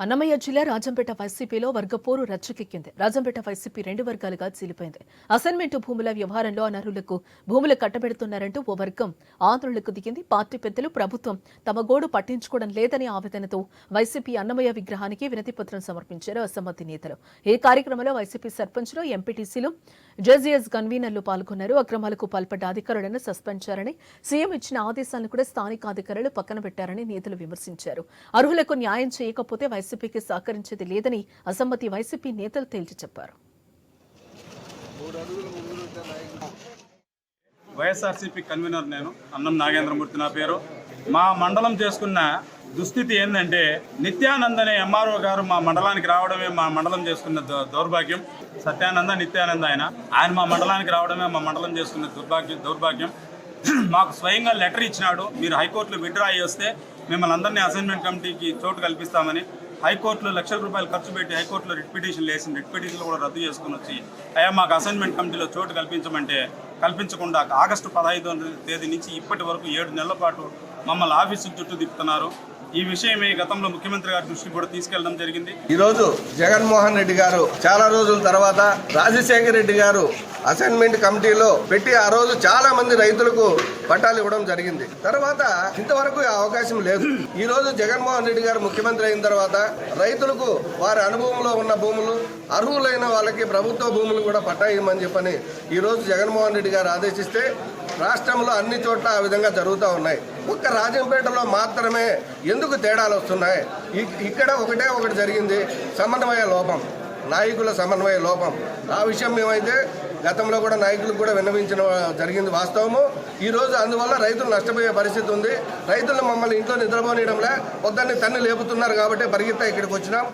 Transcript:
అన్నమయ్య జిల్లా రాజంపేట వైసీపీలో వర్గపోరు రచ్చకెక్కింది. రాజంపేట వైసీపీ రెండు వర్గాలుగా చీలిపోయింది. అసైన్మెంట్ భూముల వ్యవహారంలో అనర్హులకు భూములు కట్టబెడుతున్నారంటూ ఓ వర్గం ఆందోళనకు దిగింది. పార్టీ పెద్దలు ప్రభుత్వం తమ గోడు పట్టించుకోవడం లేదని ఆవేదనతో వైసీపీ అన్నమయ్య విగ్రహానికి వినతిపత్రం సమర్పించారు అసమ్మతి నేతలు. ఈ కార్యక్రమంలో వైసీపీ సర్పంచ్లు ఎంపీటీసీలు జేజీఎస్ కన్వీనర్లు పాల్గొన్నారు. అక్రమాలకు పాల్పడ్డ అధికారులను సస్పెండ్ చేయాలని సీఎం ఇచ్చిన ఆదేశాలను కూడా స్థానిక అధికారులు పక్కన పెట్టారని నేతలు విమర్శించారు. అర్హులకు న్యాయం చేయకపోతే వైసీపీకి సహకరించేది లేదని అసమ్మతి వైసీపీ నేతలు తేల్చి చెప్పారు. వైఎస్ఆర్సీపీ కన్వీనర్ నేను అన్నం నాగేంద్రమూర్తి నా పేరు. మా మండలం చేసుకున్న దుస్థితి ఏంటంటే నిత్యానంద్ అనే ఎంఆర్ఓ గారు మా మండలానికి రావడమే మా మండలం చేసుకున్న దౌర్భాగ్యం. సత్యానంద నిత్యానంద ఆయన. ఆయన మా మండలానికి రావడమే మా మండలం చేసుకున్న దుర్భాగ్యం దౌర్భాగ్యం. మాకు స్వయంగా లెటర్ ఇచ్చినాడు. మీరు హైకోర్టులో విడ్రా అయ్యి వస్తే మిమ్మల్ని అందరినీ అసైన్మెంట్ కమిటీకి చోటు కల్పిస్తామని. హైకోర్టులో లక్షల రూపాయలు ఖర్చు పెట్టి హైకోర్టులో రిట్ పిటిషన్లు వేసింది రిట్ పిటిషన్లు కూడా రద్దు చేసుకుని వచ్చి అయ్యా మాకు అసైన్మెంట్ కమిటీలో చోటు కల్పించమంటే కల్పించకుండా ఆగస్టు పదహైదో తేదీ నుంచి ఇప్పటి వరకు ఏడు నెలల పాటు మమ్మల్ని ఆఫీసు చుట్టూ తిప్పుతున్నారు. ఈ విషయమే గతంలో ముఖ్యమంత్రి గారి దృష్టికి కూడా తీసుకెళ్ళడం జరిగింది. ఈరోజు జగన్మోహన్ రెడ్డి గారు చాలా రోజుల తర్వాత రాజశేఖర రెడ్డి గారు అసైన్మెంట్ కమిటీలో పెట్టి ఆ రోజు చాలా మంది రైతులకు పట్టాలు ఇవ్వడం జరిగింది. తర్వాత ఇంతవరకు అవకాశం లేదు. ఈ రోజు జగన్మోహన్ రెడ్డి గారు ముఖ్యమంత్రి అయిన తర్వాత రైతులకు వారి అనుభవంలో ఉన్న భూములు అర్హులైన వాళ్ళకి ప్రభుత్వ భూములు కూడా పట్టా ఇవ్వమని చెప్పని ఈ రోజు జగన్మోహన్ రెడ్డి గారు ఆదేశిస్తే రాష్ట్రంలో అన్ని చోట్ల ఆ విధంగా జరుగుతూ ఉన్నాయి. ఒక్క రాజంపేటలో మాత్రమే ఎందుకు తేడాలు వస్తున్నాయి? ఇక్కడ ఒకటే ఒకటి జరిగింది సమన్వయ లోపం నాయకుల సమన్వయ లోపం. ఆ విషయం మేమైతే గతంలో కూడా నాయకులకు కూడా విన్నవించిన జరిగింది వాస్తవము. ఈ రోజు అందువల్ల రైతులు నష్టపోయే పరిస్థితి ఉంది. రైతులు మమ్మల్ని ఇంట్లో నిద్రపోనియడంలే పొద్దున్నే తన్ని లేపుతున్నారు కాబట్టి పరిగెత్తా ఇక్కడికి వచ్చినాం.